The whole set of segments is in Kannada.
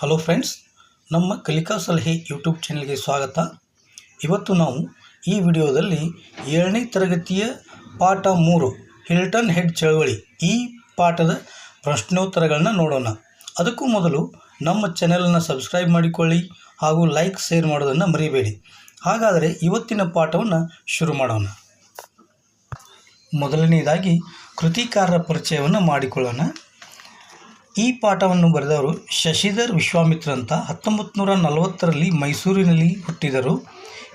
ಹಲೋ ಫ್ರೆಂಡ್ಸ್ ನಮ್ಮ ಕಲಿಕಾ ಸಲಹೆ ಯೂಟ್ಯೂಬ್ ಚಾನೆಲ್ಗೆ ಸ್ವಾಗತ. ಇವತ್ತು ನಾವು ಈ ವಿಡಿಯೋದಲ್ಲಿ ಏಳನೇ ತರಗತಿಯ ಪಾಠ ಮೂರು ಹಿಲ್ಟನ್ ಹೆಡ್ ಚಳವಳಿ. ಈ ಪಾಠದ ಪ್ರಶ್ನೋತ್ತರಗಳನ್ನ ನೋಡೋಣ. ಅದಕ್ಕೂ ಮೊದಲು ನಮ್ಮ ಚಾನೆಲನ್ನು ಸಬ್ಸ್ಕ್ರೈಬ್ ಮಾಡಿಕೊಳ್ಳಿ ಹಾಗೂ ಲೈಕ್ ಶೇರ್ ಮಾಡೋದನ್ನು ಮರಿಬೇಡಿ. ಹಾಗಾದರೆ ಇವತ್ತಿನ ಪಾಠವನ್ನು ಶುರು ಮಾಡೋಣ. ಮೊದಲನೆಯದಾಗಿ ಕೃತಿಕಾರರ ಪರಿಚಯವನ್ನು ಮಾಡಿಕೊಳ್ಳೋಣ. ಈ ಪಾಠವನ್ನು ಬರೆದವರು ಶಶಿಧರ್ ವಿಶ್ವಾಮಿತ್ರ ಅಂತ ಹತ್ತೊಂಬತ್ತು ನೂರ ನಲವತ್ತರಲ್ಲಿ ಮೈಸೂರಿನಲ್ಲಿ ಹುಟ್ಟಿದರು.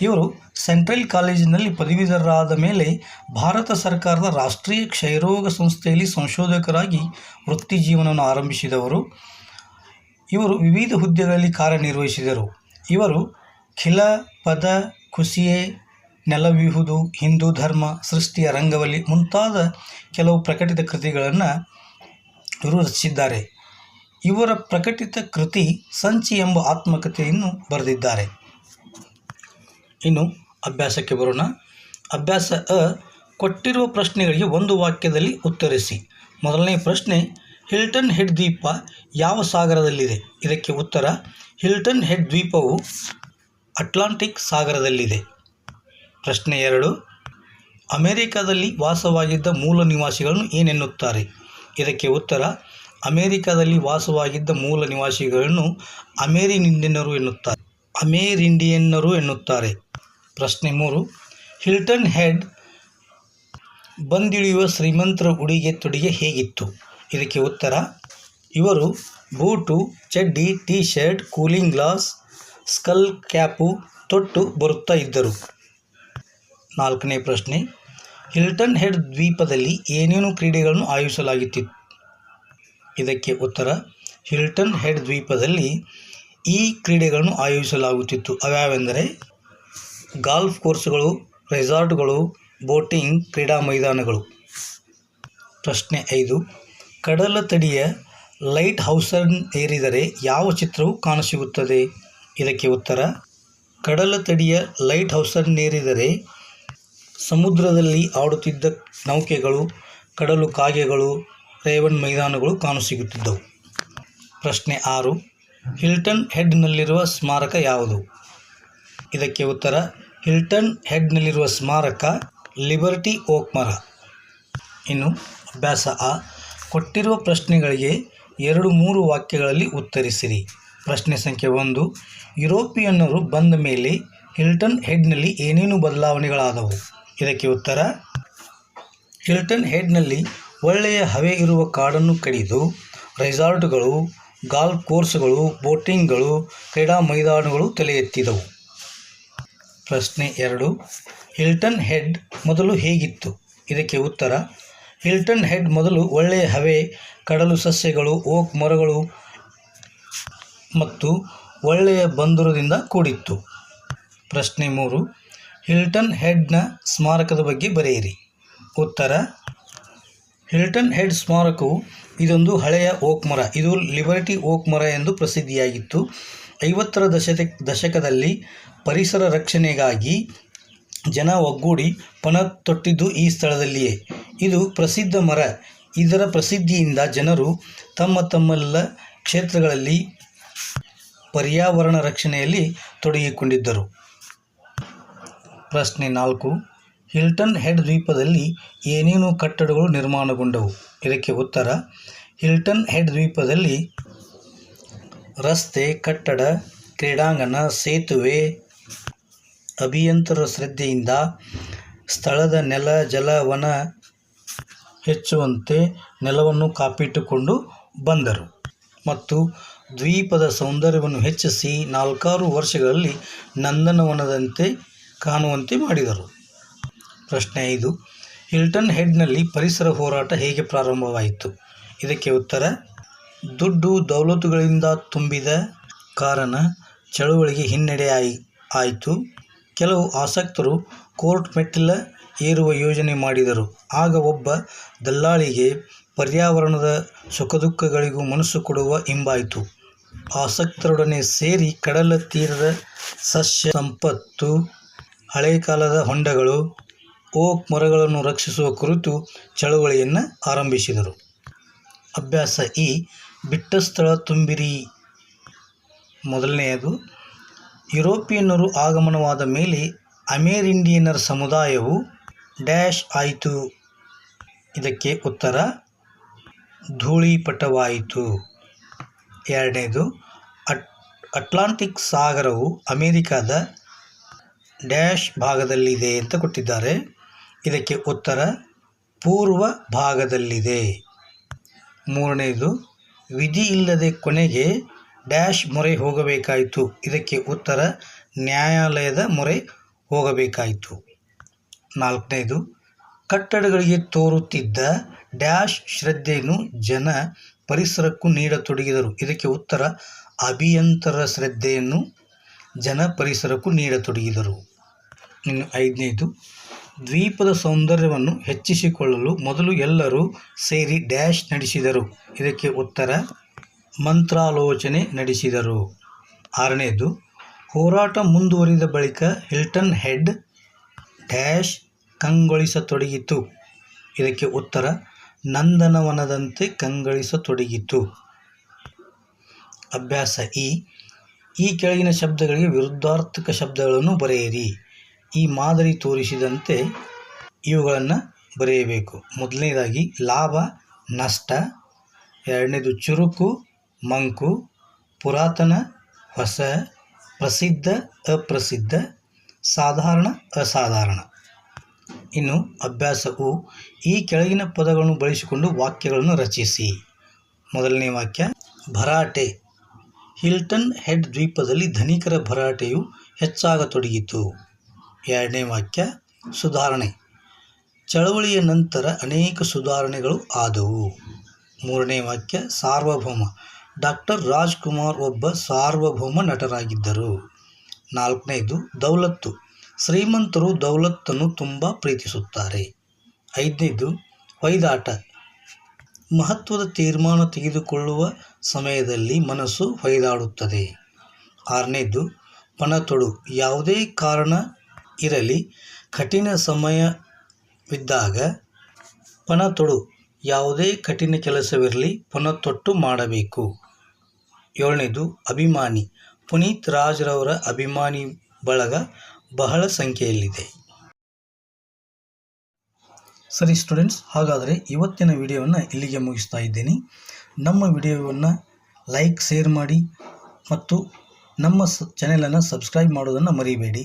ಇವರು ಸೆಂಟ್ರಲ್ ಕಾಲೇಜಿನಲ್ಲಿ ಪದವೀಧರರಾದ ಮೇಲೆ ಭಾರತ ಸರ್ಕಾರದ ರಾಷ್ಟ್ರೀಯ ಕ್ಷಯರೋಗ ಸಂಸ್ಥೆಯಲ್ಲಿ ಸಂಶೋಧಕರಾಗಿ ವೃತ್ತಿ ಜೀವನವನ್ನು ಆರಂಭಿಸಿದವರು. ಇವರು ವಿವಿಧ ಹುದ್ದೆಗಳಲ್ಲಿ ಕಾರ್ಯನಿರ್ವಹಿಸಿದರು. ಇವರು ಖಿಲ, ಪದ, ಕುಸಿಯೆ, ನೆಲವಿಹುದು, ಹಿಂದೂ ಧರ್ಮ, ಸೃಷ್ಟಿಯ ರಂಗವಲ್ಲಿ ಮುಂತಾದ ಕೆಲವು ಪ್ರಕಟಿತ ಕೃತಿಗಳನ್ನು ಇವರು ರಚಿಸಿದ್ದಾರೆ ಇವರ ಪ್ರಕಟಿತ ಕೃತಿ ಸಂಚಿ ಎಂಬ ಆತ್ಮಕಥೆಯನ್ನು ಬರೆದಿದ್ದಾರೆ. ಇನ್ನು ಅಭ್ಯಾಸಕ್ಕೆ ಬರೋಣ. ಅಭ್ಯಾಸ ಅ ಕೊಟ್ಟಿರುವ ಪ್ರಶ್ನೆಗಳಿಗೆ ಒಂದು ವಾಕ್ಯದಲ್ಲಿ ಉತ್ತರಿಸಿ. ಮೊದಲನೇ ಪ್ರಶ್ನೆ, ಹಿಲ್ಟನ್ ಹೆಡ್ ದ್ವೀಪ ಯಾವ ಸಾಗರದಲ್ಲಿದೆ? ಇದಕ್ಕೆ ಉತ್ತರ, ಹಿಲ್ಟನ್ ಹೆಡ್ ದ್ವೀಪವು ಅಟ್ಲಾಂಟಿಕ್ ಸಾಗರದಲ್ಲಿದೆ. ಪ್ರಶ್ನೆ ಎರಡು, ಅಮೆರಿಕದಲ್ಲಿ ವಾಸವಾಗಿದ್ದ ಮೂಲ ನಿವಾಸಿಗಳನ್ನು ಏನೆನ್ನುತ್ತಾರೆ? ಇದಕ್ಕೆ ಉತ್ತರ, ಅಮೆರಿಕದಲ್ಲಿ ವಾಸವಾಗಿದ್ದ ಮೂಲ ನಿವಾಸಿಗಳನ್ನು ಅಮೇರಿನಿಂಡಿಯನ್ನರು ಎನ್ನುತ್ತಾರೆ. ಅಮೇರಿಂಡಿಯನ್ನರು ಎನ್ನುತ್ತಾರೆ. ಪ್ರಶ್ನೆ ಮೂರು, ಹಿಲ್ಟನ್ ಹೆಡ್ ಬಂದಿಳಿಯುವ ಶ್ರೀಮಂತರ ಉಡುಗೆ ತೊಡುಗೆ ಹೇಗಿತ್ತು? ಇದಕ್ಕೆ ಉತ್ತರ, ಇವರು ಬೂಟು, ಚಡ್ಡಿ T shirt cooling glass, skull cap ತೊಟ್ಟು ಬರುತ್ತಾ ಇದ್ದರು. ನಾಲ್ಕನೇ ಪ್ರಶ್ನೆ ಹಿಲ್ಟನ್ ಹೆಡ್ ದ್ವೀಪದಲ್ಲಿ ಏನೇನು ಕ್ರೀಡೆಗಳನ್ನು ಆಯೋಜಿಸಲಾಗುತ್ತಿತ್ತು? ಇದಕ್ಕೆ ಉತ್ತರ, ಹಿಲ್ಟನ್ ಹೆಡ್ ದ್ವೀಪದಲ್ಲಿ ಈ ಕ್ರೀಡೆಗಳನ್ನು ಆಯೋಜಿಸಲಾಗುತ್ತಿತ್ತು. ಅವ್ಯಾವೆಂದರೆ ಗಾಲ್ಫ್ ಕೋರ್ಸ್ಗಳು, ರೆಸಾರ್ಟ್ಗಳು, ಬೋಟಿಂಗ್, ಕ್ರೀಡಾ ಮೈದಾನಗಳು. ಪ್ರಶ್ನೆ ಐದು ಕಡಲ ತಡಿಯ ಲೈಟ್ ಹೌಸನ್ನು ಏರಿದರೆ ಯಾವ ಚಿತ್ರವು ಕಾಣಸಿಗುತ್ತದೆ? ಇದಕ್ಕೆ ಉತ್ತರ ಕಡಲ ತಡಿಯ ಲೈಟ್ ಹೌಸನ್ನೇರಿದರೆ ಸಮುದ್ರದಲ್ಲಿ ಆಡುತ್ತಿದ್ದ ನೌಕೆಗಳು, ಕಡಲು ಕಾಗೆಗಳು ರೇವನ್ ಮೈದಾನಗಳು ಕಾಣಸಿಗುತ್ತಿದ್ದವು. ಪ್ರಶ್ನೆ ಆರು, ಹಿಲ್ಟನ್ ಹೆಡ್ನಲ್ಲಿರುವ ಸ್ಮಾರಕ ಯಾವುದು? ಇದಕ್ಕೆ ಉತ್ತರ, ಹಿಲ್ಟನ್ ಹೆಡ್ನಲ್ಲಿರುವ ಸ್ಮಾರಕ ಲಿಬರ್ಟಿ ಓಕ್ ಮರ. ಇನ್ನು ಅಭ್ಯಾಸ ಆ, ಕೊಟ್ಟಿರುವ ಪ್ರಶ್ನೆಗಳಿಗೆ ಎರಡು ಮೂರು ವಾಕ್ಯಗಳಲ್ಲಿ ಉತ್ತರಿಸಿರಿ. ಪ್ರಶ್ನೆ ಸಂಖ್ಯೆ ಒಂದು, ಯುರೋಪಿಯನ್ನರು ಬಂದ ಮೇಲೆ ಹಿಲ್ಟನ್ ಹೆಡ್ನಲ್ಲಿ ಏನೇನು ಬದಲಾವಣೆಗಳಾದವು? ಇದಕ್ಕೆ ಉತ್ತರ, ಹಿಲ್ಟನ್ ಹೆಡ್ನಲ್ಲಿ ಒಳ್ಳೆಯ ಹವೆ ಇರುವ ಕಾಡನ್ನು ಕಡಿದು ರೆಸಾರ್ಟ್ಗಳು, ಗಾಲ್ಫ್ ಕೋರ್ಸ್ಗಳು, ಬೋಟಿಂಗ್ಗಳು, ಕ್ರೀಡಾ ಮೈದಾನಗಳು ತಲೆ ಎತ್ತಿದವು ಪ್ರಶ್ನೆ ಎರಡು, ಹಿಲ್ಟನ್ ಹೆಡ್ ಮೊದಲು ಹೇಗಿತ್ತು? ಇದಕ್ಕೆ ಉತ್ತರ, ಹಿಲ್ಟನ್ ಹೆಡ್ ಮೊದಲು ಒಳ್ಳೆಯ ಹವೆ, ಕಡಲು ಸಸ್ಯಗಳು, ಓಕ್ ಮರಗಳು ಮತ್ತು ಒಳ್ಳೆಯ ಬಂದರದಿಂದ ಕೂಡಿತ್ತು. ಪ್ರಶ್ನೆ ಮೂರು ಹಿಲ್ಟನ್ ಹೆಡ್ನ ಸ್ಮಾರಕದ ಬಗ್ಗೆ ಬರೆಯಿರಿ. ಉತ್ತರ, ಹಿಲ್ಟನ್ ಹೆಡ್ ಸ್ಮಾರಕವು ಇದೊಂದು ಹಳೆಯ ಓಕ್ ಮರ. ಇದು ಲಿಬರ್ಟಿ ಓಕ್ ಮರ ಎಂದು ಪ್ರಸಿದ್ಧಿಯಾಗಿತ್ತು. ಐವತ್ತರ ದಶಕ ದಶಕದಲ್ಲಿ ಪರಿಸರ ರಕ್ಷಣೆಗಾಗಿ ಜನ ಒಗ್ಗೂಡಿ ಪಣ ತೊಟ್ಟಿದ್ದು ಈ ಸ್ಥಳದಲ್ಲಿಯೇ. ಇದು ಪ್ರಸಿದ್ಧ ಮರ. ಇದರ ಪ್ರಸಿದ್ಧಿಯಿಂದ ಜನರು ತಮ್ಮ ತಮ್ಮೆಲ್ಲ ಕ್ಷೇತ್ರಗಳಲ್ಲಿ ಪರ್ಯಾವರಣ ರಕ್ಷಣೆಯಲ್ಲಿ ತೊಡಗಿಕೊಂಡಿದ್ದರು. ಪ್ರಶ್ನೆ ನಾಲ್ಕು. ಹಿಲ್ಟನ್ ಹೆಡ್ ದ್ವೀಪದಲ್ಲಿ ಏನೇನು ಕಟ್ಟಡಗಳು ನಿರ್ಮಾಣಗೊಂಡವು? ಇದಕ್ಕೆ ಉತ್ತರ, ಹಿಲ್ಟನ್ ಹೆಡ್ ದ್ವೀಪದಲ್ಲಿ ರಸ್ತೆ, ಕಟ್ಟಡ, ಕ್ರೀಡಾಂಗಣ, ಸೇತುವೆ, ಅಭಿಯಂತರ ಶ್ರದ್ಧೆಯಿಂದ ಸ್ಥಳದ ನೆಲ ಜಲವನ ಹೆಚ್ಚುವಂತೆ ನೆಲವನ್ನು ಕಾಪಿಟ್ಟುಕೊಂಡು ಬಂದರು. ಮತ್ತು ದ್ವೀಪದ ಸೌಂದರ್ಯವನ್ನು ಹೆಚ್ಚಿಸಿ ನಾಲ್ಕಾರು ವರ್ಷಗಳಲ್ಲಿ ನಂದನವನದಂತೆ ಕಾಣುವಂತೆ ಮಾಡಿದರು. ಪ್ರಶ್ನೆ ಐದು, ಹಿಲ್ಟನ್ ಹೆಡ್ನಲ್ಲಿ ಪರಿಸರ ಹೋರಾಟ ಹೇಗೆ ಪ್ರಾರಂಭವಾಯಿತು? ಇದಕ್ಕೆ ಉತ್ತರ, ದುಡ್ಡು ದೌಲತ್ತುಗಳಿಂದ ತುಂಬಿದ ಕಾರಣ ಚಳುವಳಿಗೆ ಹಿನ್ನಡೆ ಆಯಿ, ಆಯಿತು. ಕೆಲವು ಆಸಕ್ತರು ಕೋರ್ಟ್ ಮೆಟ್ಟಿಲ ಏರುವ ಯೋಜನೆ ಮಾಡಿದರು. ಆಗ ಒಬ್ಬ ದಲ್ಲಾಳಿಗೆ ಪರ್ಯಾವರಣದ ಸುಖದುಃಖಗಳಿಗೂ ಮನಸ್ಸು ಕೊಡುವ ಇಂಬಾಯಿತು ಆಸಕ್ತರೊಡನೆ ಸೇರಿ ಕಡಲ ತೀರದ ಸಸ್ಯ, ಸಂಪತ್ತು ಹಳೆ ಕಾಲದ ಹೊಂಡಗಳು ಓಕ್ ಮರಗಳನ್ನು ರಕ್ಷಿಸುವ ಕುರಿತು ಚಳುವಳಿಯನ್ನು ಆರಂಭಿಸಿದರು. ಅಭ್ಯಾಸ ಈ ಬಿಟ್ಟ ಸ್ಥಳ ತುಂಬಿರಿ. ಮೊದಲನೆಯದು, ಯುರೋಪಿಯನ್ನರು ಆಗಮನವಾದ ಮೇಲೆ ಅಮೇರಿಂಡಿಯನ್ನರ ಸಮುದಾಯವು ಡ್ಯಾಶ್ ಆಯಿತು. ಇದಕ್ಕೆ ಉತ್ತರ, ಧೂಳಿಪಟವಾಯಿತು. ಎರಡನೇದು, ಅಟ್, ಅಟ್ಲಾಂಟಿಕ್ ಸಾಗರವು ಅಮೇರಿಕಾದ ಡ್ಯಾಶ್ ಭಾಗದಲ್ಲಿದೆ ಅಂತ ಕೊಟ್ಟಿದ್ದಾರೆ. ಇದಕ್ಕೆ ಉತ್ತರ, ಪೂರ್ವ ಭಾಗದಲ್ಲಿದೆ. ಮೂರನೆಯದು ವಿಧಿ ಇಲ್ಲದೆ ಕೊನೆಗೆ ಡ್ಯಾಶ್ ಮೊರೆ ಹೋಗಬೇಕಾಯಿತು. ಇದಕ್ಕೆ ಉತ್ತರ, ನ್ಯಾಯಾಲಯದ ಮೊರೆ ಹೋಗಬೇಕಾಯಿತು. ನಾಲ್ಕನೇದು, ಕಟ್ಟಡಗಳಿಗೆ ತೋರುತ್ತಿದ್ದ ಡ್ಯಾಶ್ ಶ್ರದ್ಧೆಯನ್ನು ಜನ ಪರಿಸರಕ್ಕೂ ನೀಡತೊಡಗಿದರು. ಇದಕ್ಕೆ ಉತ್ತರ, ಅಭಿಯಂತರ ಶ್ರದ್ಧೆಯನ್ನು ಜನ ಪರಿಸರಕ್ಕೂ ನೀಡತೊಡಗಿದರು. ಇನ್ನು ಐದನೇದು, ದ್ವೀಪದ ಸೌಂದರ್ಯವನ್ನು ಹೆಚ್ಚಿಸಿಕೊಳ್ಳಲು ಮೊದಲು ಎಲ್ಲರೂ ಸೇರಿ ಡ್ಯಾಶ್ ನಡೆಸಿದರು. ಇದಕ್ಕೆ ಉತ್ತರ, ಮಂತ್ರಾಲೋಚನೆ ನಡೆಸಿದರು. ಆರನೇದು, ಹೋರಾಟ ಮುಂದುವರಿದ ಬಳಿಕ ಹಿಲ್ಟನ್ ಹೆಡ್ ಡ್ಯಾಶ್ ಕಂಗೊಳಿಸತೊಡಗಿತು. ಇದಕ್ಕೆ ಉತ್ತರ, ನಂದನವನದಂತೆ ಕಂಗೊಳಿಸತೊಡಗಿತು. ಅಭ್ಯಾಸ ಇ, ಈ ಕೆಳಗಿನ ಶಬ್ದಗಳಿಗೆ ವಿರುದ್ಧಾರ್ಥಕ ಶಬ್ದಗಳನ್ನು ಬರೆಯಿರಿ. ಈ ಮಾದರಿ ತೋರಿಸಿದಂತೆ ಇವುಗಳನ್ನು ಬರೆಯಬೇಕು. ಮೊದಲನೇದಾಗಿ ಲಾಭ, ನಷ್ಟ. ಎರಡನೇದು ಚುರುಕು, ಮಂಕು. ಪುರಾತನ, ಹೊಸ. ಪ್ರಸಿದ್ಧ, ಅಪ್ರಸಿದ್ಧ. ಸಾಧಾರಣ, ಅಸಾಧಾರಣ. ಇನ್ನು ಅಭ್ಯಾಸವು ಈ ಕೆಳಗಿನ ಪದಗಳನ್ನು ಬಳಸಿಕೊಂಡು ವಾಕ್ಯಗಳನ್ನು ರಚಿಸಿ. ಮೊದಲನೇ ವಾಕ್ಯ, ಭರಾಟೆ. ಹಿಲ್ಟನ್ ಹೆಡ್ ದ್ವೀಪದಲ್ಲಿ ಧನಿಕರ ಭರಾಟೆಯು ಹೆಚ್ಚಾಗತೊಡಗಿತು. ಎರಡನೇ ವಾಕ್ಯ, ಸುಧಾರಣೆ. ಚಳವಳಿಯ ನಂತರ ಅನೇಕ ಸುಧಾರಣೆಗಳು ಆದವು. ಮೂರನೇ ವಾಕ್ಯ, ಸಾರ್ವಭೌಮ. ಡಾಕ್ಟರ್ ರಾಜ್ಕುಮಾರ್ ಒಬ್ಬ ಸಾರ್ವಭೌಮ ನಟರಾಗಿದ್ದರು. ನಾಲ್ಕನೇದು, ದೌಲತ್ತು. ಶ್ರೀಮಂತರು ದೌಲತ್ತನ್ನು ತುಂಬ ಪ್ರೀತಿಸುತ್ತಾರೆ. ಐದನೇದು, ವೈದಾಟ. ಮಹತ್ವದ ತೀರ್ಮಾನ ತೆಗೆದುಕೊಳ್ಳುವ ಸಮಯದಲ್ಲಿ ಮನಸ್ಸು ಹೊಯ್ದಾಡುತ್ತದೆ ಆರನೇದು ಪಣತೊಡು ಯಾವುದೇ ಕಾರಣ ಇರಲಿ. ಕಠಿಣ ಸಮಯವಿದ್ದಾಗ ಪಣತೊಡು ಯಾವುದೇ ಕಠಿಣ ಕೆಲಸವಿರಲಿ ಪಣತೊಟ್ಟು ಮಾಡಬೇಕು. ಏಳನೇದು, ಅಭಿಮಾನಿ. ಪುನೀತ್ ರಾಜ್ರವರ ಅಭಿಮಾನಿ ಬಳಗ ಬಹಳ ಸಂಖ್ಯೆಯಲ್ಲಿದೆ. ಸರಿ ಸ್ಟೂಡೆಂಟ್ಸ್, ಹಾಗಾದರೆ ಇವತ್ತಿನ ವಿಡಿಯೋವನ್ನು ಇಲ್ಲಿಗೆ ಮುಗಿಸ್ತಾ ಇದ್ದೀನಿ. ನಮ್ಮ ವಿಡಿಯೋವನ್ನು ಲೈಕ್, ಶೇರ್ ಮಾಡಿ ಮತ್ತು ನಮ್ಮ ಚಾನೆಲನ್ನು ಸಬ್ಸ್ಕ್ರೈಬ್ ಮಾಡೋದನ್ನು ಮರಿಬೇಡಿ.